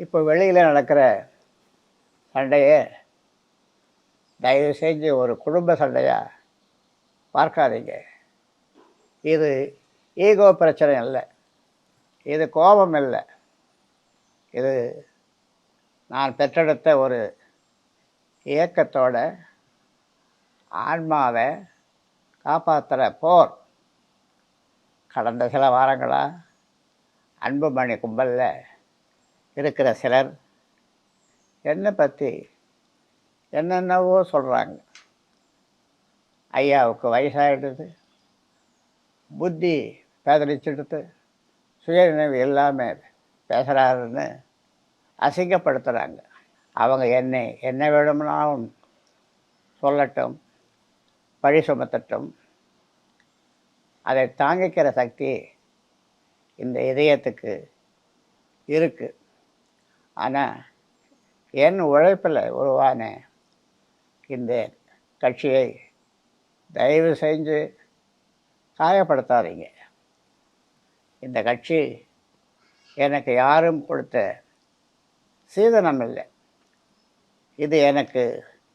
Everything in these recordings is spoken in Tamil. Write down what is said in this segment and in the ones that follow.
இப்போ வெளியில் நடக்கிற சண்டையை தயவு செஞ்சு ஒரு குடும்ப சண்டையாக பார்க்காதீங்க. இது ஈகோ பிரச்சனை இல்லை இது கோபம் இல்லை இது நான் பெற்றெடுத்த ஒரு இயக்கத்தோட ஆன்மாவை காப்பாற்றுற போர். கடந்த சில வாரங்களாக அன்புமணி கும்பலில் இருக்கிற சிலர். என்னை பற்றி என்னென்னவோ சொல்கிறாங்க ஐயாவுக்கு வயசாகிடுது புத்தி பேதலிச்சிடுது. சுயநினைவு எல்லாமே பேசுகிறாருன்னு அசிங்கப்படுத்துகிறாங்க அவங்க என்னை என்ன வேணும்னாலும் சொல்லட்டும் பழி சுமத்தட்டும் அதை தாங்கிக்கிற சக்தி இந்த இதயத்துக்கு இருக்குது ஆனால் என் உழைப்பில் உருவான இந்த கட்சியை தயவு செஞ்சு காயப்படுத்தாதீங்க. இந்த கட்சி எனக்கு யாரும் கொடுத்த சீதனம் இல்லை. இது எனக்கு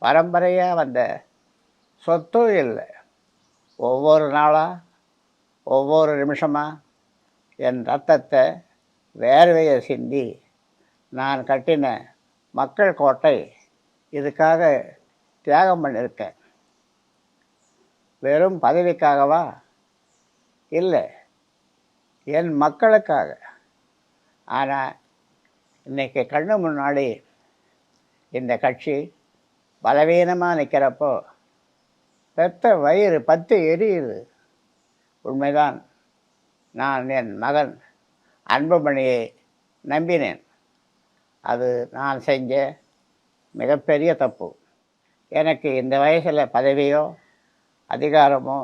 பரம்பரையாக வந்த சொத்தும் இல்லை. ஒவ்வொரு நாளாக ஒவ்வொரு நிமிஷமாக என் ரத்தத்தை வேர்வையை சிந்தி நான் கட்டின மக்கள் கோட்டை இதுக்காக தியாகம் பண்ணியிருக்கேன். வெறும் பதவிக்காகவா? இல்லை என் மக்களுக்காக. ஆனால் இன்றைக்கி கண்ணு முன்னாடி இந்த கட்சி பலவீனமாக நிற்கிறப்போ பெத்த வயிறு பத்து எரியுது. உண்மைதான். நான் என் மகன் அன்புமணியை நம்பினேன். அது நான் செஞ்ச மிகப்பெரிய தப்பு. எனக்கு இந்த வயசில் பதவியோ அதிகாரமோ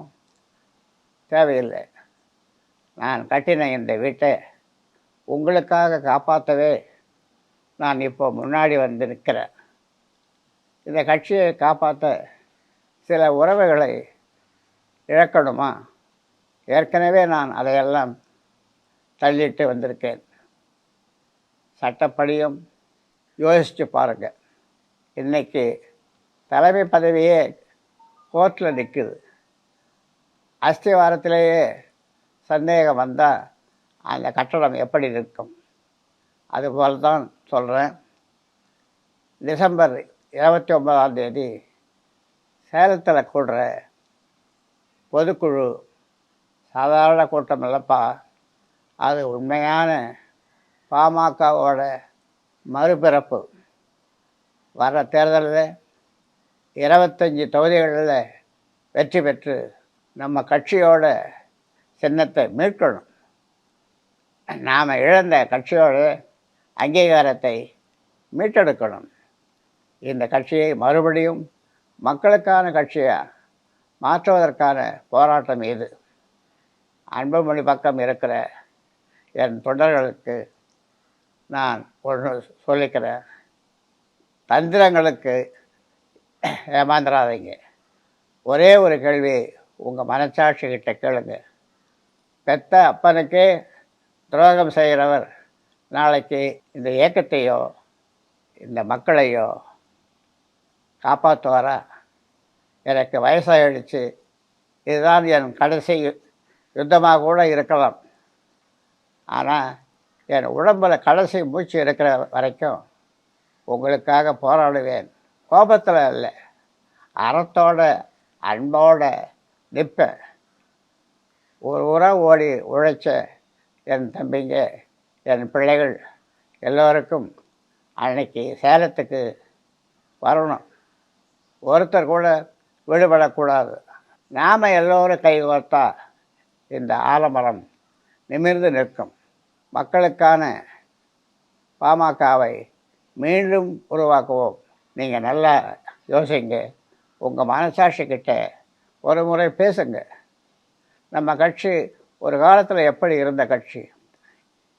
தேவையில்லை. நான் கட்டின இந்த வீட்டை உங்களுக்காக காப்பாற்றவே நான் இப்போ முன்னாடி வந்து நிற்கிறேன். இந்த கட்சியை காப்பாற்ற சில உறவுகளை இழக்கணுமா? ஏற்கனவே நான் அதையெல்லாம் தள்ளிட்டு வந்திருக்கேன். சட்டப்படியும் யோசித்து பாருங்கள் இன்றைக்கி தலைமை பதவியே கோர்ட்டில் நிற்குது அஸ்திவாரத்திலேயே சந்தேகம் வந்தால் அந்த கட்டடம் எப்படி இருக்கும் அதுபோல் தான் சொல்கிறேன் டிசம்பர் இருபத்தி ஒன்பதாம் தேதி சேலத்தில் கூடுற பொதுக்குழு சாதாரண கூட்டம் இல்லைப்பா. அது உண்மையான பாமகவோட மறுபிறப்பு. வர தேர்தலில் இருபத்தஞ்சி தொகுதிகளில் வெற்றி பெற்று நம்ம கட்சியோட சின்னத்தை மீட்கணும். நாம் இழந்த கட்சியோட அங்கீகாரத்தை மீட்டெடுக்கணும். இந்த கட்சியை மறுபடியும் மக்களுக்கான கட்சியாக மாற்றுவதற்கான போராட்டம் இது. அன்புமணி பக்கம் இருக்கிற என் தொண்டர்களுக்கு நான் ஒன்று சொல்லிக்கிறேன். தந்திரங்களுக்கு ஏமாந்துடாதீங்க ஒரே ஒரு கேள்வி உங்கள் மனச்சாட்சி கேளுங்க. பெத்த அப்பனுக்கே துரோகம் செய்கிறவர் நாளைக்கு இந்த இயக்கத்தையோ இந்த மக்களையோ காப்பாற்றுவாரா எனக்கு வயசாகிடுச்சு இதுதான் என் கடைசி யுத்தமாக கூட இருக்கலாம். ஆனால் என் உடம்பில் கடைசி மூச்சு இருக்கிற வரைக்கும் உங்களுக்காக போராடுவேன். கோபத்தில் இல்லை அறத்தோட அன்போட நிற்பேன். ஒரு உரம் ஓடி உழைச்ச என் தம்பிங்க என் பிள்ளைகள் எல்லோருக்கும் அன்னைக்கு சேலத்துக்கு வரணும். ஒருத்தர் கூட விடுபடக்கூடாது. நாம் எல்லோரும் கை கோர்த்தா இந்த ஆலமரம் நிமிர்ந்து நிற்கும். மக்களுக்கான பாமகவை மீண்டும் உருவாக்குவோம். நீங்கள் நல்லா யோசிங்க. உங்கள் மனசாட்சிக்கிட்ட ஒரு முறை பேசுங்க. நம்ம கட்சி ஒரு காலத்தில் எப்படி இருந்த கட்சி?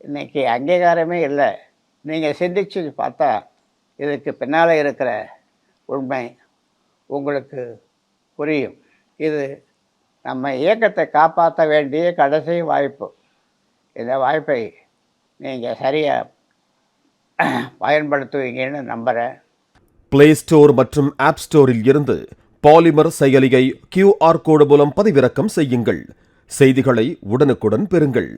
இன்றைக்கி அங்கீகாரமே இல்லை. நீங்கள் சிந்திச்சு பார்த்தா இதுக்கு பின்னால் இருக்கிற உண்மை உங்களுக்கு புரியும். இது நம்ம இயக்கத்தை காப்பாற்ற வேண்டிய கடைசி வாய்ப்பு. இந்த வாய்ப்பை நீங்கள் சரியாக பயன்படுத்துவீங்கன்னு நம்புகிறேன் பிளே ஸ்டோர் மற்றும் ஆப் ஸ்டோரில் இருந்து பாலிமர் செயலியை கியூஆர் கோடு மூலம் பதிவிறக்கம் செய்யுங்கள். செய்திகளை உடனுக்குடன் பெறுங்கள்.